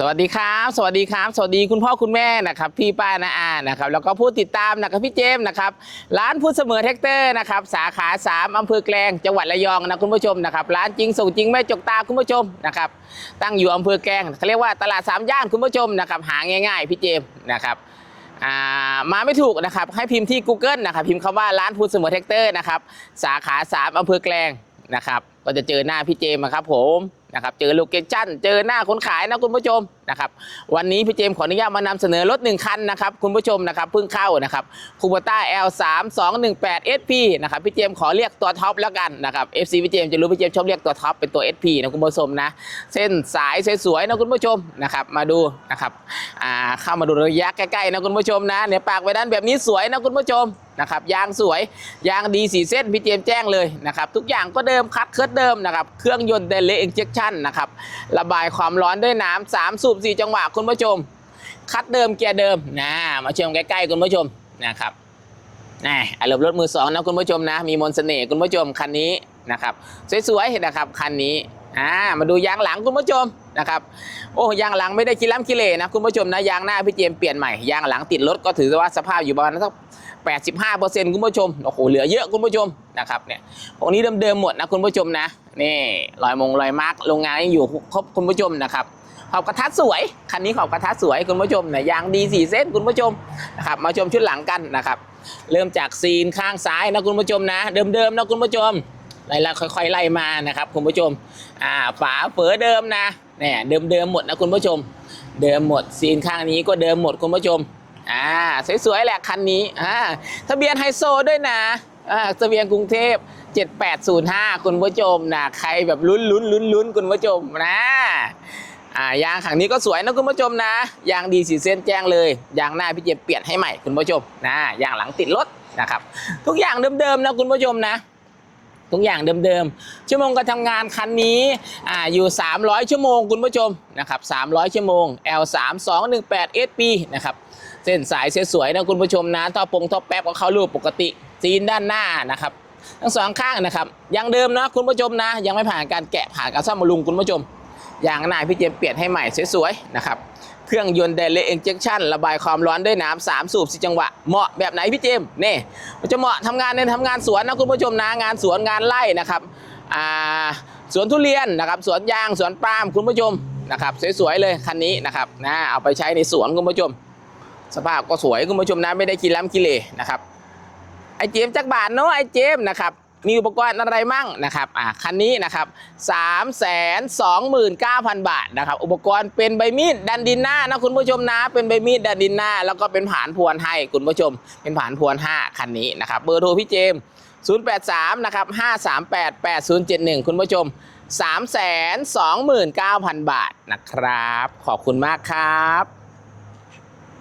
สวัสดีครับ สวัสดีครับ สวัสดีคุณพ่อคุณแม่นะครับ พี่ป้านาอานะครับ แล้วก็ผู้ติดตามนะครับพี่เจมส์นะครับ ร้านพูดเสมอแท็กเตอร์นะครับ สาขา 3อำเภอแกลง จังหวัดระยองนะคุณผู้ชมนะครับ ร้านจริงส่งจริงไม่จกตาคุณผู้ชมนะครับ ตั้งอยู่อำเภอแกลงเขาเรียกว่าตลาดสามย่านคุณผู้ชมนะครับ หาง่าย ๆ พี่เจมส์นะครับามาไม่ถูกนะครับให้พิมพ์ที่ Google นะครับพิมพ์คำว่าร้านพูดเสมอแท็กเตอร์นะครับสาขา 3อำเภอแกลงนะครับ ก็จะเจอหน้าพี่เจมส์ครับผม นะครับ เจอโลเคชั่น เจอหน้าคนขายนะคุณผู้ชม นะครับวันนี้พี่เจมขออนุญาตมานำเสนอรถหนึ่งคันนะครับคุณผู้ชมนะครับเพิ่งเข้านะครับคูโบต้า L 3 2 1 8 SP นะครับพี่เจมขอเรียกตัวท็อปแล้วกันนะครับ FC พี่เจมจะรู้พี่เจมชอบเรียกตัวท็อปเป็นตัว SP นะคุณผู้ชมนะเส้นสายสวยๆนะคุณผู้ชมนะครับมาดูนะครับอ่าเข้ามาดูระยะใกล้ๆนะคุณผู้ชมนะเนี่ยปากไว้ด้านแบบนี้สวยนะคุณผู้ชมนะครับยางสวยยางดีสีเส้นพี่เจมแจ้งเลยนะครับทุกอย่างก็เดิมคัดเคลื่อนเดิมนะครับเครื่องยนต์เดลเลอินเจคชั่นนะครับระบายความร้อนด้วยน้ำสามสูบสี่จังหวะคุณผู้ชม คัดเดิมเกียร์เดิมนะมาชมใกล้ๆคุณผู้ชมนะครับนะอารมณ์รถมือสองนะคุณผู้ชมนะ มีมนต์เสน่ห์คุณผู้ชมคันนี้นะครับสวยๆนะครับคันนี้อ่ามาดูยางหลังคุณผู้ชมนะครับโอ้ยางหลังไม่ได้คิล้ำคิเลนะคุณผู้ชมนะยางหน้าพี่เจมเปลี่ยนใหม่ยางหลังติดรถก็ถือว่าสภาพอยู่ประมาณสัก85เปอร์เซ็นต์คุณผู้ชมโอ้โหเหลือเยอะคุณผู้ชมนะครับเนี่ยพวกนี้เดิมๆหมดนะคุณผู้ชมนะนี่รอยมงรอยมาร์กโรงงานยังอยู่ครบคุณผู้ชมนะครับ ขอบกระทัดสวย คันนี้ขอบกระทัดสวยคุณผู้ชมเนี่ยยางดีสี่เส้นคุณผู้ชมนะครับมาชมชุดหลังกันนะครับเริ่มจากซีนข้างซ้ายนะคุณผู้ชมนะ เดิมๆนะคุณผู้ชมไล่ๆค่อยๆไล่มานะครับคุณผู้ชมอ่าฝาเฝอเดิมนะเนี่ยเดิมๆหมดนะคุณผู้ชม เดิมหมดซีนข้างนี้ก็เดิมหมดคุณผู้ชมอ่าสวยๆแหละคันนี้อ่าทะเบียนไฮโซด้วยนะอ่าทะเบียนกรุงเทพ7805 คุณผู้ชมนะใครแบบลุ้นลุ้นลุ้นลุ้นคุณผู้ชมนะ อ่ายางขังนี้ก็สวยนะคุณผู้ชมนะ ยางดีสีเส้นแจ้งเลย ยางหน้าพี่เจมเปลี่ยนให้ใหม่คุณผู้ชมนะยางหลังติดรถนะครับ ทุกอย่างเดิมๆนะคุณผู้ชมนะทุกอย่างเดิมๆ ชั่วโมงการทำงานคันนี้อ่าอยู่ 300 ชั่วโมงคุณผู้ชมนะครับ 300 ชั่วโมง L 3 2 1 8 SP นะครับ เส้นสายสวยๆนะคุณผู้ชมนะ ท่อปงท่อแป๊บก็เข้ารูปปกติ ซีนด้านหน้านะครับ ทั้งสองข้างนะครับยังเดิมนะคุณผู้ชมนะ ยังไม่ผ่านการแกะผ่านการซ่อมบำรุงคุณผู้ชม ยางหน้าพี่เจมเปลี่ยนให้ใหม่สวยๆนะครับเครื่องยนต์เดล e อินเจคชั่นระบายความร้อนด้วยน้ำสามสูบสี่จังหวะ เหมาะแบบไหนพี่เจมส์นี่มันจะเหมาะทำงานในทำงานสวนนะคุณผู้ชมนะงานสวนงานไร่นะครับอ่าสวนทุเรียนนะครับสวนยางสวนปาล์มคุณผู้ชมนะครับสวยๆเลยคันนี้นะครับนะเอาไปใช้ในสวนคุณผู้ชม สภาพก็สวยคุณผู้ชมนะไม่ได้กินล้ำกิเลนะครับไอเจมจักรบาทเนาะไอเจมนะครับ มีอุปกรณ์อะไรมั่งนะครับอ่าคันนี้นะครับสามแสนสองหมื่นเก้าพันบาทนะครับ อุปกรณ์เป็นใบมีดดันดินหน้านะคุณผู้ชมนะ เป็นใบมีดดันดินหน้า แล้วก็เป็นผานพวนให้คุณผู้ชม เป็นผานพวน5คันนี้นะครับ เบอร์โทรพี่เจมส์083นะครับ538 8071 คุณผู้ชม 3 2 9 0 0 0 บาทนะครับ ขอบคุณมากครับ